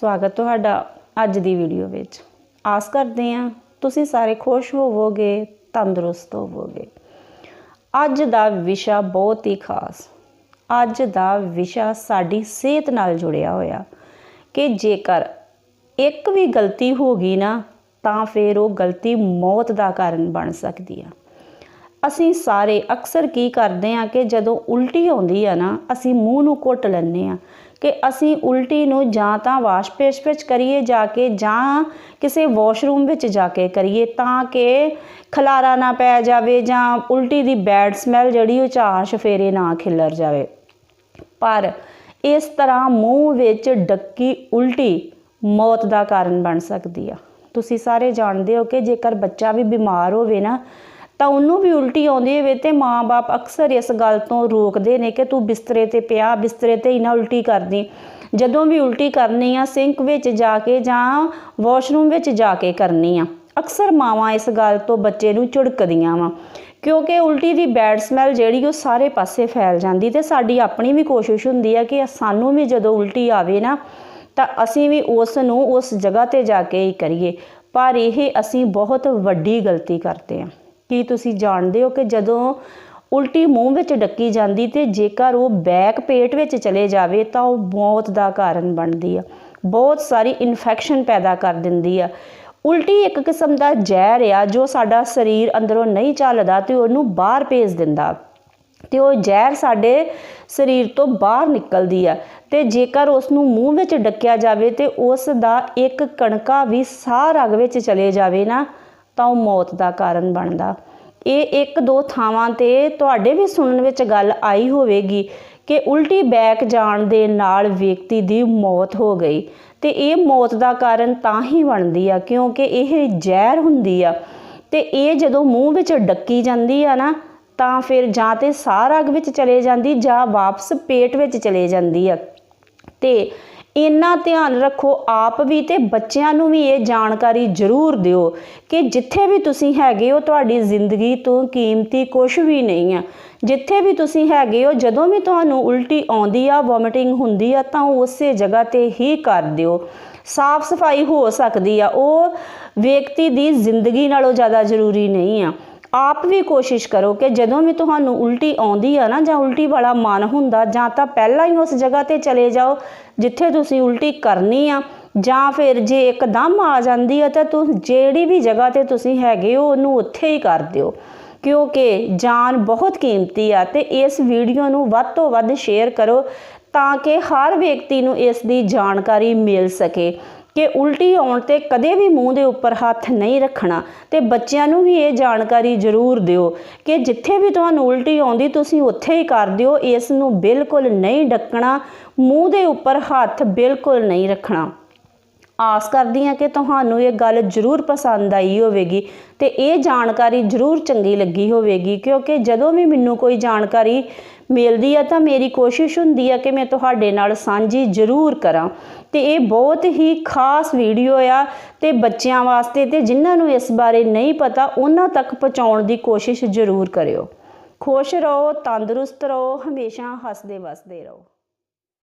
ਸਵਾਗਤ ਤੁਹਾਡਾ ਅੱਜ ਦੀ ਵੀਡੀਓ ਵਿੱਚ। ਆਸ ਕਰਦੇ ਹਾਂ ਤੁਸੀਂ ਸਾਰੇ ਖੁਸ਼ ਹੋਵੋਗੇ, ਤੰਦਰੁਸਤ ਹੋਵੋਗੇ। ਅੱਜ ਦਾ ਵਿਸ਼ਾ ਬਹੁਤ ਹੀ ਖਾਸ। ਅੱਜ ਦਾ ਵਿਸ਼ਾ ਸਾਡੀ ਸਿਹਤ ਨਾਲ ਜੁੜਿਆ ਹੋਇਆ ਕਿ ਜੇਕਰ ਇੱਕ ਵੀ ਗਲਤੀ ਹੋ ਗਈ ਨਾ, ਤਾਂ ਫਿਰ ਉਹ ਗਲਤੀ ਮੌਤ ਦਾ ਕਾਰਨ ਬਣ ਸਕਦੀ ਆ। ਅਸੀਂ ਸਾਰੇ ਅਕਸਰ ਕੀ ਕਰਦੇ ਆ ਕਿ ਜਦੋਂ ਉਲਟੀ ਆਉਂਦੀ ਆ ਨਾ, ਅਸੀਂ ਮੂੰਹ ਨੂੰ ਘੁੱਟ ਲੈਂਦੇ ਆ ਕਿ ਅਸੀਂ ਉਲਟੀ ਨੂੰ ਜਾਂ ਤਾਂ ਵਾਸ਼ਪੇਸ਼ ਵਿੱਚ ਕਰੀਏ ਜਾ ਕੇ ਜਾਂ ਕਿਸੇ ਵਾਸ਼ਰੂਮ ਵਿੱਚ ਜਾ ਕੇ ਕਰੀਏ ਤਾਂ ਕਿ ਖਲਾਰਾ ਨਾ ਪੈ ਜਾਵੇ ਜਾਂ ਉਲਟੀ ਦੀ ਬੈਡ ਸਮੈਲ ਜਿਹੜੀ ਉਹ ਚਾਸ਼ ਫੇਰੇ ਨਾ ਖਿਲਰ ਜਾਵੇ। ਪਰ ਇਸ ਤਰ੍ਹਾਂ ਮੂੰਹ ਵਿੱਚ ਡੱਕੀ ਉਲਟੀ ਮੌਤ ਦਾ ਕਾਰਨ ਬਣ ਸਕਦੀ ਆ। ਤੁਸੀਂ ਸਾਰੇ ਜਾਣਦੇ ਹੋ ਕਿ ਜੇਕਰ ਬੱਚਾ ਵੀ ਬਿਮਾਰ ਹੋਵੇ ਨਾ ਤਾਂ ਉਹਨੂੰ ਵੀ ਉਲਟੀ ਆਉਂਦੀ ਹੋਵੇ ਤੇ ਬਾਪ ਅਕਸਰ ਇਸ ਗੱਲ ਤੋਂ ਰੋਕਦੇ ਨੇ ਕਿ ਤੂੰ ਬਿਸਤਰੇ ਤੇ ਪਿਆ, ਬਿਸਤਰੇ ਤੇ ਹੀ ਨਾ ਉਲਟੀ ਕਰਦੀ। ਜਦੋਂ ਵੀ ਉਲਟੀ ਕਰਨੀ ਆ, ਸਿੰਕ ਵਿੱਚ ਜਾ ਕੇ ਜਾਂ ਵਾਸ਼ਰੂਮ ਵਿੱਚ ਜਾ ਕੇ ਕਰਨੀ ਆ, ਅਕਸਰ ਮਾਵਾਂ ਇਸ ਗੱਲ ਤੋਂ ਬੱਚੇ ਨੂੰ ਝਿੜਕਦੀਆਂ ਵਾ। ਕਿਉਂਕਿ ਉਲਟੀ ਦੀ ਬੈਡ ਸਮੈਲ ਜਿਹੜੀ ਉਹ ਸਾਰੇ ਪਾਸੇ ਫੈਲ ਜਾਂਦੀ ਤੇ ਸਾਡੀ ਆਪਣੀ ਵੀ ਕੋਸ਼ਿਸ਼ ਹੁੰਦੀ ਆ ਕਿ ਸਾਨੂੰ ਵੀ ਜਦੋਂ ਉਲਟੀ ਆਵੇ ਨਾ, ਤਾਂ ਅਸੀਂ ਵੀ ਉਸ ਨੂੰ ਉਸ ਜਗ੍ਹਾ ਤੇ ਜਾ ਕੇ ਹੀ ਕਰੀਏ। ਪਰ ਇਹ ਅਸੀਂ ਬਹੁਤ ਵੱਡੀ ਗਲਤੀ ਕਰਦੇ ਹਾਂ ਕੀ ਤੁਸੀਂ ਜਾਣਦੇ ਹੋ ਕਿ ਜਦੋਂ ਉਲਟੀ ਮੂੰਹ ਵਿੱਚ ਡੱਕੀ ਜਾਂਦੀ ਤੇ ਜੇਕਰ ਉਹ ਬੈਕ ਪੇਟ ਵਿੱਚ ਚਲੇ ਜਾਵੇ ਤਾਂ ਉਹ ਮੌਤ ਦਾ ਕਾਰਨ ਬਣਦੀ ਆ। ਬਹੁਤ ਸਾਰੀ ਇਨਫੈਕਸ਼ਨ ਪੈਦਾ ਕਰ ਦਿੰਦੀ ਆ। ਉਲਟੀ ਇੱਕ ਕਿਸਮ ਦਾ ਜ਼ਹਿਰ ਆ ਜੋ ਸਾਡਾ ਸਰੀਰ ਅੰਦਰੋਂ ਨਹੀਂ ਚੱਲਦਾ ਤੇ ਉਹਨੂੰ ਬਾਹਰ ਭੇਜ ਦਿੰਦਾ। ਤੇ ਉਹ ਜ਼ਹਿਰ ਸਾਡੇ ਸਰੀਰ ਤੋਂ ਬਾਹਰ ਨਿਕਲਦੀ ਆ ਤੇ ਜੇਕਰ ਉਸ ਨੂੰ ਮੂੰਹ ਵਿੱਚ ਡੱਕਿਆ ਜਾਵੇ ਤੇ ਉਸ ਦਾ ਇੱਕ ਕਣਕਾ ਵੀ ਸਾਹ ਰਗ ਵਿੱਚ ਚਲੇ ਜਾਵੇ ਨਾ ਤਾਂ ਉਹ ਮੌਤ ਦਾ ਕਾਰਨ ਬਣਦਾ। ਇਹ ਇੱਕ ਦੋ ਥਾਵਾਂ ਤੇ ਤੁਹਾਡੇ ਵੀ ਸੁਣਨ ਵਿੱਚ ਗੱਲ ਆਈ ਹੋਵੇਗੀ ਕਿ ਉਲਟੀ ਬੈਕ ਜਾਣ ਦੇ ਨਾਲ ਵਿਅਕਤੀ ਦੀ ਮੌਤ ਹੋ ਗਈ। ਤੇ ਇਹ ਮੌਤ ਦਾ ਕਾਰਨ ਤਾਂ ਹੀ ਬਣਦੀ ਆ, ਕਿਉਂਕਿ ਇਹ ਜ਼ਹਿਰ ਹੁੰਦੀ ਆ। ਤੇ ਇਹ ਜਦੋਂ ਮੂੰਹ ਵਿੱਚ ਡੱਕੀ ਜਾਂਦੀ ਆ ਨਾ, ਤਾਂ ਫਿਰ ਜਾਂ ਤੇ ਸਾਹ ਰਗ ਵਿੱਚ ਚਲੇ ਜਾਂਦੀ ਜਾਂ ਵਾਪਸ ਪੇਟ ਵਿੱਚ ਚਲੇ ਜਾਂਦੀ ਆ। ਤੇ ਇੰਨਾ ਧਿਆਨ ਰੱਖੋ, ਆਪ ਵੀ ਤੇ ਬੱਚਿਆਂ ਨੂੰ ਵੀ ਇਹ ਜਾਣਕਾਰੀ ਜ਼ਰੂਰ ਦਿਓ ਕਿ ਜਿੱਥੇ ਵੀ ਤੁਸੀਂ ਹੈਗੇ ਹੋ, ਤੁਹਾਡੀ ਜ਼ਿੰਦਗੀ ਤੋਂ ਕੀਮਤੀ ਕੁਝ ਵੀ ਨਹੀਂ ਆ। ਜਿੱਥੇ ਵੀ ਤੁਸੀਂ ਹੈਗੇ ਹੋ, ਜਦੋਂ ਵੀ ਤੁਹਾਨੂੰ ਉਲਟੀ ਆਉਂਦੀ ਆ ਵੋਮਿਟਿੰਗ ਹੁੰਦੀ ਆ, ਤਾਂ ਉਸੇ ਜਗ੍ਹਾ ਤੇ ਹੀ ਕਰ ਦਿਓ। ਸਾਫ਼ ਸਫ਼ਾਈ ਹੋ ਸਕਦੀ ਆ। ਉਹ ਵਿਅਕਤੀ ਦੀ ਜ਼ਿੰਦਗੀ ਨਾਲੋਂ ਜ਼ਿਆਦਾ ਜ਼ਰੂਰੀ ਨਹੀਂ ਆ। ਆਪ ਵੀ ਕੋਸ਼ਿਸ਼ ਕਰੋ ਕਿ ਜਦੋਂ ਵੀ ਤੁਹਾਨੂੰ ਉਲਟੀ ਆਉਂਦੀ ਆ ਨਾ ਜਾਂ ਉਲਟੀ ਵਾਲਾ ਮਨ ਹੁੰਦਾ, ਜਾਂ ਤਾਂ ਪਹਿਲਾਂ ਹੀ ਉਸ ਜਗ੍ਹਾ ਤੇ ਚਲੇ ਜਾਓ ਜਿੱਥੇ ਤੁਸੀਂ ਉਲਟੀ ਕਰਨੀ ਆ, ਜਾਂ ਫਿਰ ਜੇ ਇੱਕਦਮ ਆ ਜਾਂਦੀ ਆ ਤਾਂ ਤੁਸੀਂ, ਜਿਹੜੀ ਵੀ ਜਗ੍ਹਾ ਤੇ ਤੁਸੀਂ ਹੈਗੇ ਹੋ, ਉਹਨੂੰ ਉੱਥੇ ਹੀ ਕਰ ਦਿਓ। ਕਿਉਂਕਿ ਜਾਨ ਬਹੁਤ ਕੀਮਤੀ ਆ ਤੇ ਇਸ ਵੀਡੀਓ ਨੂੰ ਵੱਧ ਤੋਂ ਵੱਧ ਸ਼ੇਅਰ ਕਰੋ ਤਾਂ ਕਿ ਹਰ ਵਿਅਕਤੀ ਨੂੰ ਇਸ ਦੀ ਜਾਣਕਾਰੀ ਮਿਲ ਸਕੇ। ਕਿ ਉਲਟੀ ਆਉਣ ਤੇ ਕਦੇ ਵੀ ਮੂੰਹ ਦੇ ਉੱਪਰ ਹੱਥ ਨਹੀਂ ਰੱਖਣਾ। ਤੇ ਬੱਚਿਆਂ ਨੂੰ ਵੀ ਇਹ ਜਾਣਕਾਰੀ ਜ਼ਰੂਰ ਦਿਓ ਕਿ ਜਿੱਥੇ ਵੀ ਤੁਹਾਨੂੰ ਉਲਟੀ ਆਉਂਦੀ, ਤੁਸੀਂ ਉੱਥੇ ਹੀ ਕਰ ਦਿਓ। ਇਸ ਨੂੰ ਬਿਲਕੁਲ ਨਹੀਂ ਡੱਕਣਾ। ਮੂੰਹ ਦੇ ਉੱਪਰ ਹੱਥ ਬਿਲਕੁਲ ਨਹੀਂ ਰੱਖਣਾ। ਆਸ ਕਰਦੀ ਹਾਂ ਕਿ ਤੁਹਾਨੂੰ ਇਹ ਗੱਲ ਜ਼ਰੂਰ ਪਸੰਦ ਆਈ ਹੋਵੇਗੀ ਤੇ ਇਹ ਜਾਣਕਾਰੀ ਜ਼ਰੂਰ ਚੰਗੀ ਲੱਗੀ ਹੋਵੇਗੀ, ਕਿਉਂਕਿ ਜਦੋਂ ਵੀ ਮੈਨੂੰ ਕੋਈ ਜਾਣਕਾਰੀ ਮਿਲਦੀ ਆ ਤਾਂ ਮੇਰੀ ਕੋਸ਼ਿਸ਼ ਹੁੰਦੀ ਆ ਕਿ ਮੈਂ ਤੁਹਾਡੇ ਨਾਲ ਸਾਂਝੀ ਜ਼ਰੂਰ ਕਰਾਂ। ਤੇ ਇਹ ਬਹੁਤ ਹੀ ਖਾਸ ਵੀਡੀਓ ਆ ਤੇ ਬੱਚਿਆਂ ਵਾਸਤੇ ਤੇ ਜਿਨ੍ਹਾਂ ਨੂੰ ਇਸ ਬਾਰੇ ਨਹੀਂ ਪਤਾ, ਉਹਨਾਂ ਤੱਕ ਪਹੁੰਚਾਉਣ ਦੀ ਕੋਸ਼ਿਸ਼ ਜ਼ਰੂਰ ਕਰਿਓ। ਖੁਸ਼ ਰਹੋ, ਤੰਦਰੁਸਤ ਰਹੋ, ਹਮੇਸ਼ਾ ਹੱਸਦੇ ਵਸਦੇ ਰਹੋ।